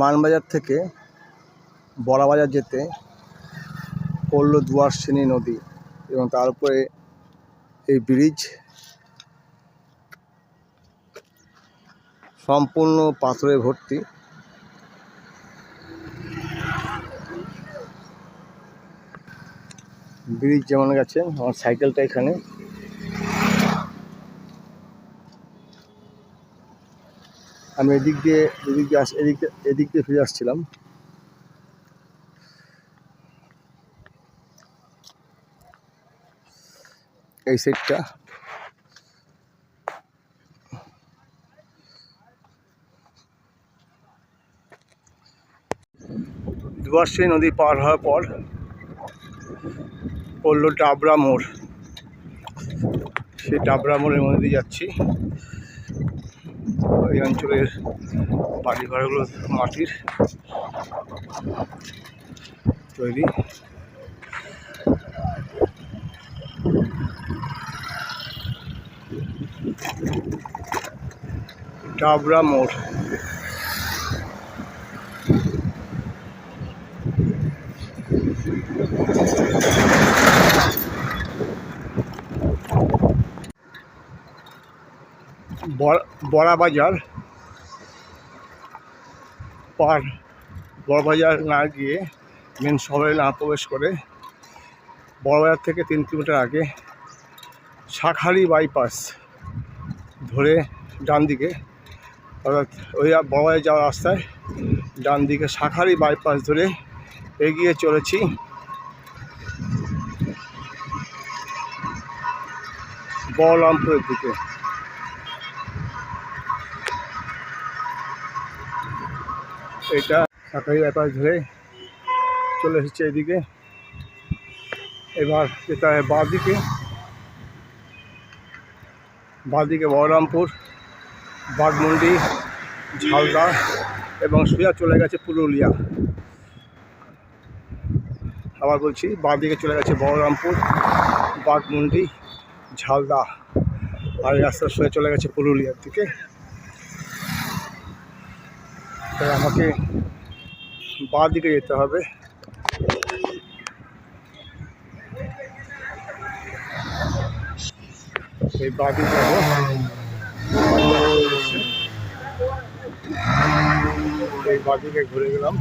মানবাজার থেকে বড়াবাজার যেতে পড়ল দুয়ারসেনী নদী এবং তার উপরে এই ব্রিজ সম্পূর্ণ পাথরে ভর্তি। ব্রিজ যেমন গেছে, আমার সাইকেলটা এখানে। আমি এদিক দিয়ে এদিক দিয়ে আস, এদিক এদিক দিয়ে ফিরে আসছিলাম। এই সাইডটা। দুয়ারশী নদী পার হওয়ার পর পড়ল ডাবরা মোড়। সেই ডাবরা মোড়ের মধ্যে যাচ্ছি। এই অঞ্চলের বাড়ি ঘরগুলো মাটির তৈরি। ডাবরা মোড়। বড়াবাজার পার বড়বাজার না গিয়ে মেন শহরে না প্রবেশ করে বড়বাজার থেকে তিন কিলোমিটার আগে শাখারি বাইপাস ধরে ডান দিকে অর্থাৎ ওই বড়বাজার যাওয়ার রাস্তায় ডান দিকে শাখারি বাইপাস ধরে এগিয়ে চলেছি। বলরামপুরের দিকে। এটা সরকারি ব্যাপার ধরে চলে এসেছে এদিকে এবার হয় বাঁদিকে। বাঁদিকে বহরমপুর, বাগমুন্ডি, ঝালদা এবং সোজা চলে গেছে পুরুলিয়া। আবার বলছি, বাঁদিকে চলে গেছে বহরমপুর, বাগমুন্ডি, ঝালদা। আর এই রাস্তা সোজা চলে গেছে পুরুলিয়ার দিকে। তাই আমাকে বাঁ দিকে যেতে হবে। এই বাঁ দিকে যাব। এই বাঁধিকে ঘুরে গেলাম।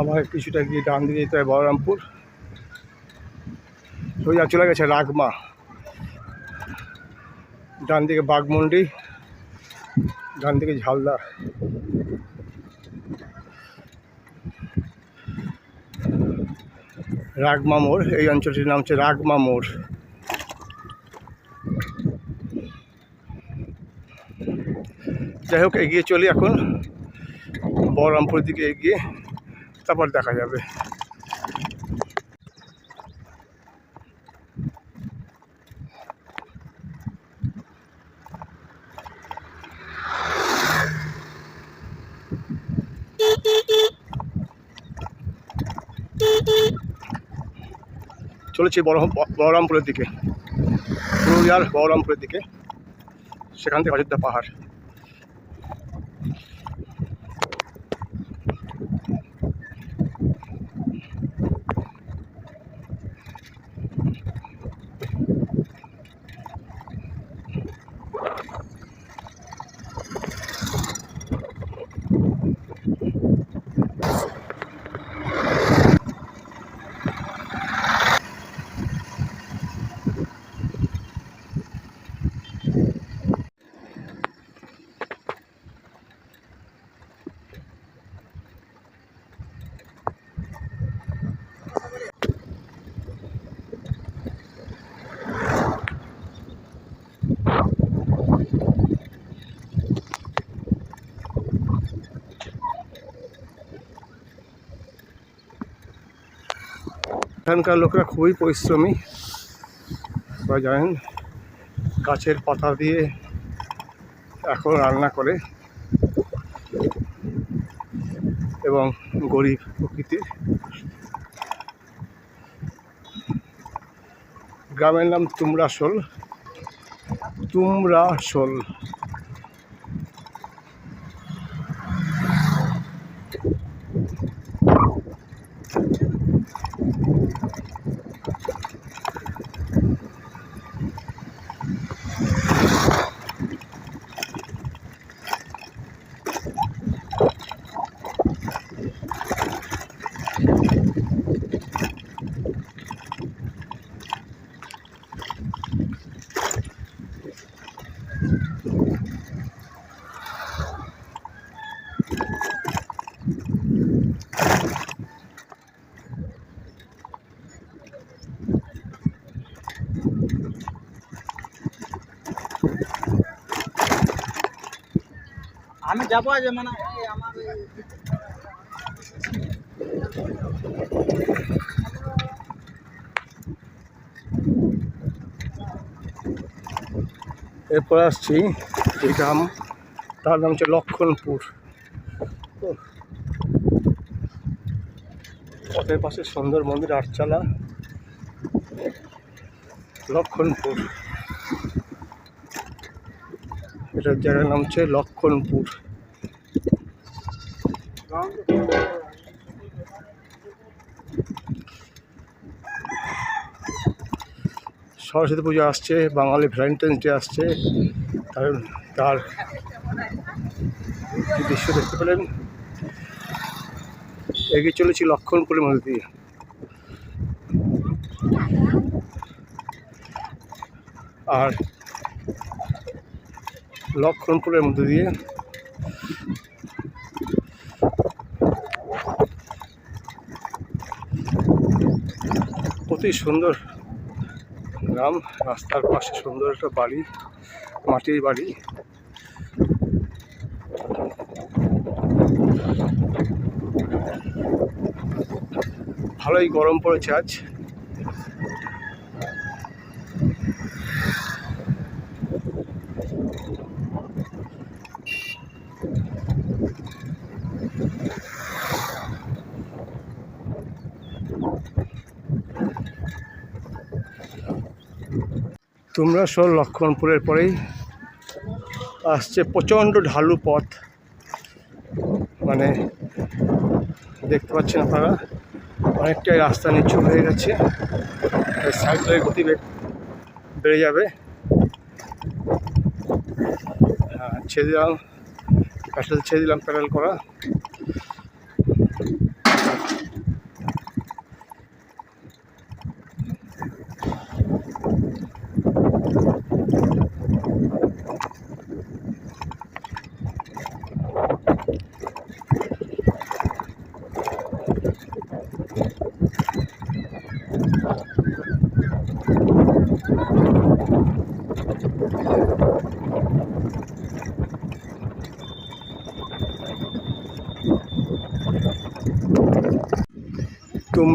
আমার কিছুটা গিয়ে ডান দিকে যেতে হয় বহরমপুর সোজা চলে গেছে রাগমা। ডান দিকে বাগমুন্ডি ডান দিকে ঝালদা। রাগমা মোড়, এই অঞ্চলটির নাম হচ্ছে রাগমা মোড়। যাই হোক, এগিয়ে চলি এখন। বহরমপুরের দিকে এগিয়ে। তারপর দেখা যাবে। চলেছি বহরম বহরমপুরের দিকে। পুরুলিয়ার বহরমপুরের দিকে। সেখান থেকে অযোধ্যা পাহাড়। এখানকার লোকরা খুবই পরিশ্রমী। বা জানেন, গাছের পাতা দিয়ে এখন রান্না করে এবং গরিব প্রকৃতির। গ্রামের নাম তুমরাশোল। তুমরাশোল। যাব আজ মানে এরপর আসছি এই গ্রাম, তার নাম হচ্ছে লক্ষণপুর। পথের পাশে সুন্দর মন্দির, আটচালা, লক্ষণপুর এটার জায়গার নাম হচ্ছে লক্ষণপুর সরস্বতী পুজো আসছে, বাঙালি ভ্যালেন্টাইন্স ডে আসছে, তার তার দৃশ্য দেখতে পেলেন। এগিয়ে চলেছি লক্ষণপুরের মধ্যে দিয়ে। আর লক্ষণপুরের মধ্যে দিয়ে অতি সুন্দর গ্রাম রাস্তার পাশে সুন্দর একটা বাড়ি মাটির বাড়ি। ভালোই গরম পড়েছে আজ। তোমরা সব লক্ষণপুরের পরেই আসছে প্রচণ্ড ঢালু পথ। মানে দেখতে পাচ্ছেন আপনারা, অনেকটাই রাস্তা নিচু হয়ে গেছে। সাইকেলের গতিবেগ বেড়ে যাবে। হ্যাঁ ছেড়ে দিলাম, প্যাডেল ছেড়ে দিলাম, প্যাডেল করা।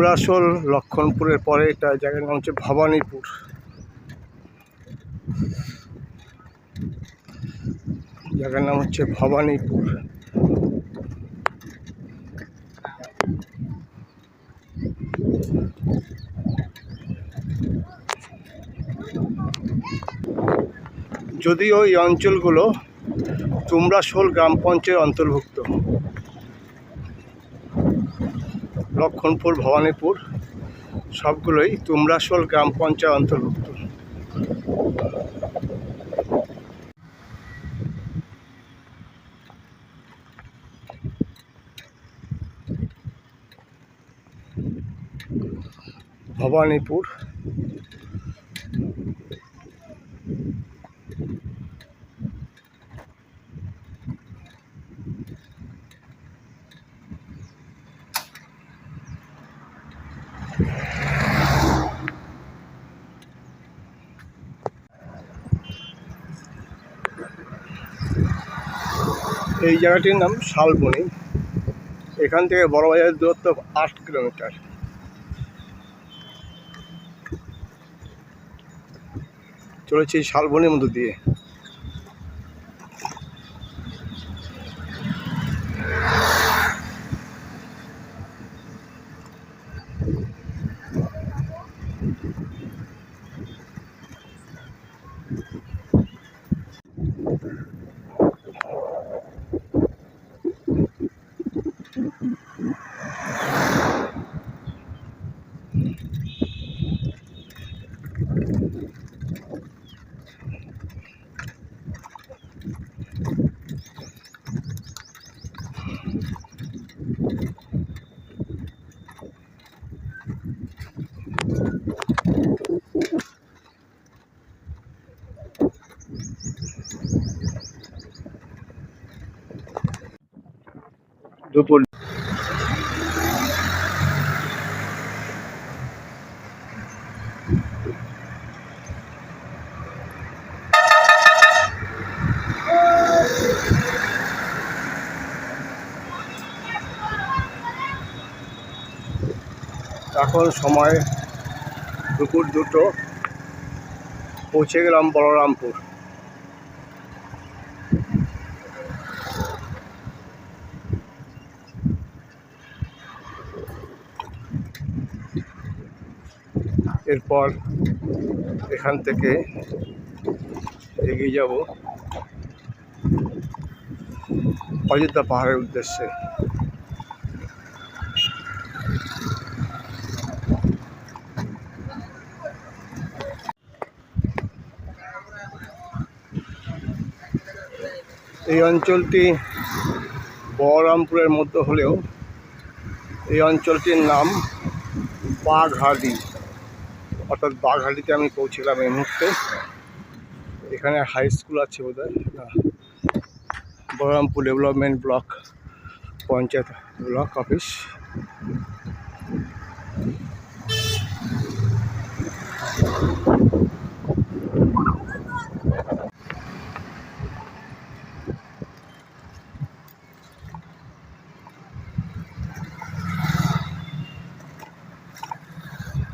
তুমরাসোল লক্ষণপুরের পরে এটা জায়গার নাম হচ্ছে ভবানীপুর। জায়গার নাম হচ্ছে ভবানীপুর। যদিও এই অঞ্চলগুলো তুমরাসোল গ্রাম পঞ্চায়েত অন্তর্ভুক্ত। লক্ষণপুর ভবানীপুর সবগুলোই তুমরাসোল গ্রাম পঞ্চায়েত অন্তর্ভুক্ত। ভবানীপুর এই জায়গাটির নাম শালবনি। এখান থেকে বড়বাজারের দূরত্ব আট কিলোমিটার। চলেছি শালবনির মধ্যে দিয়ে। দুপুর এখন সময় দুপুর দুটো। পৌঁছে গেলাম বলরামপুর। এরপর এখান থেকে এগিয়ে যাব অযোধ্যা পাহাড়ের উদ্দেশ্যে। এই অঞ্চলটি বহরমপুরের মধ্যে হলেও এই অঞ্চলটির নাম বাঘহালি অর্থাৎ বাঘহালিতে আমি পৌঁছলাম এই মুহূর্তে। এখানে হাই স্কুল আছে বোধ হয় Baharampur development block panchayat block office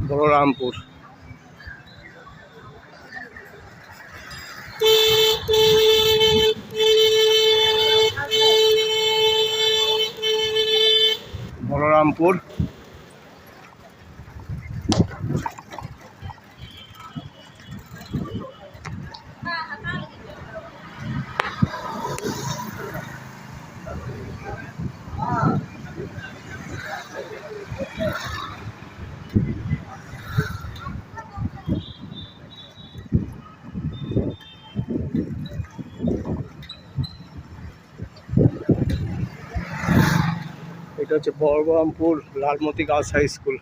Balarampur. Balarampur এটা হচ্ছে Balarampur Lalmati girls high school.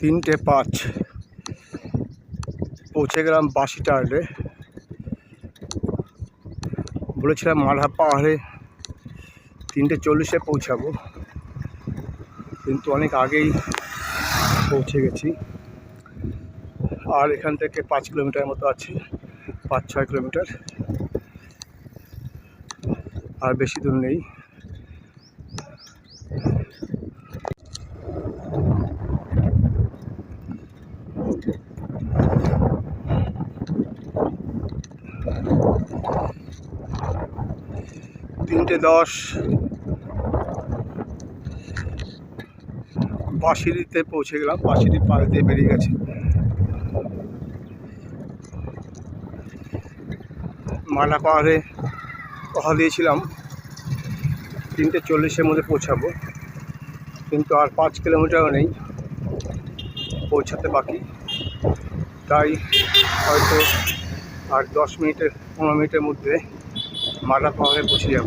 তিনটে পাঁচ। পৌঁছে গেলাম বাসি টার্ডে বলেছিলাম মালহা পাহাড়ে তিনটে চল্লিশে পৌঁছাবো। কিন্তু অনেক আগেই পৌঁছে গেছি। আর এখান থেকে পাঁচ কিলোমিটার মতো আছে, পাঁচ, ছয় কিলোমিটার। আর বেশি দূর নেই। তিনটে দশ। বাঁশিরিতে পৌঁছে গেলাম বাঁশিরি পাশ দিয়ে বেরিয়ে গেছে। মালা পাহাড়ে কথা দিয়েছিলাম। তিনটে চল্লিশের মধ্যে পৌঁছাবো। কিন্তু আর পাঁচ কিলোমিটারও নেই। পৌঁছাতে বাকি। তাই হয়তো আর দশ মিনিটের, পনেরো মিনিটের মধ্যে মালা পাহাড়ে পৌঁছে যাব।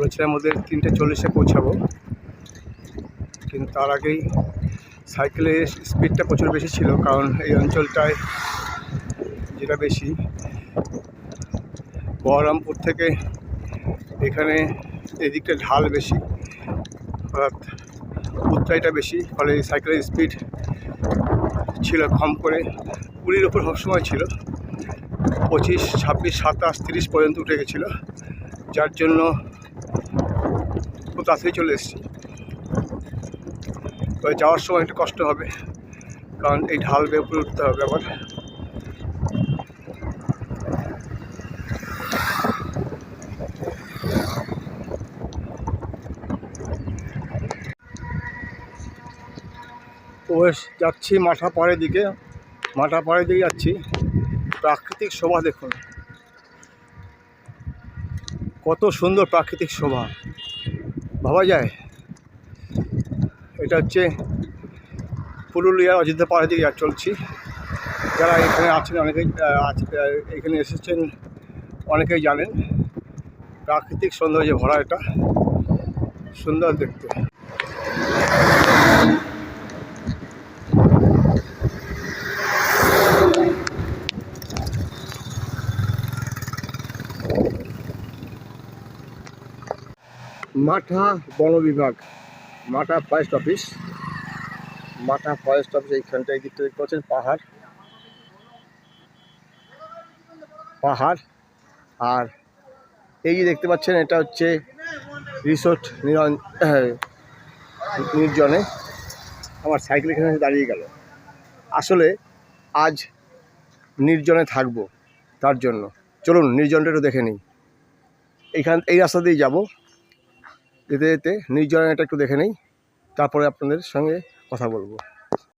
বলেছিলাম ওদের তিনটে চল্লিশে পৌঁছাবো। কিন্তু তার আগেই সাইকেলের স্পিডটা প্রচুর বেশি ছিল, কারণ এই অঞ্চলটায় যেটা বেশি। বহরমপুর থেকে এখানে এদিকটা ঢাল বেশি, অর্থাৎ উত্তাইটা বেশি, ফলে সাইকেলের স্পিড ছিল কম করে কুড়ির ওপর সবসময় ছিল। পঁচিশ, ছাব্বিশ, সাতাশ, তিরিশ পর্যন্ত উঠে গেছিল, যার জন্য খুব তাড়াতাড়ি চলে এসেছি। তবে যাওয়ার সময় একটু কষ্ট হবে, কারণ এই ঢাল বেয়ে উপরে উঠতে হবে আবার। তো যাচ্ছি মাঠা পাড়ের দিকে। মাঠা পাড়ের দিকে যাচ্ছি। প্রাকৃতিক শোভা দেখুন। কত সুন্দর প্রাকৃতিক শোভা। ভাবা যায়। এটা হচ্ছে পুরুলিয়ার অযোধ্যা পাহাড়ের দিকে চলছি। যারা এখানে আছেন অনেকেই এখানে এসেছেন অনেকেই জানেন। প্রাকৃতিক সৌন্দর্যে ভরা এটা। সুন্দর দেখতে। মাঠা বন বিভাগ, Matha forest office Matha forest office এইখানটায় এই দিকটা দেখতে পাচ্ছেন পাহাড়। পাহাড়। আর এই যে দেখতে পাচ্ছেন, এটা হচ্ছে রিসোর্ট নিরন নির্জনে। আমার সাইকেল এখানে দাঁড়িয়ে গেল। আসলে আজ নির্জনে থাকব তার জন্য। চলুন, নির্জনটা একটু দেখে নিই। এইখান এই রাস্তা দিয়ে যাব। যেতে যেতে নির্জনটা একটু দেখে নেই। তারপরে আপনাদের সঙ্গে কথা বলব।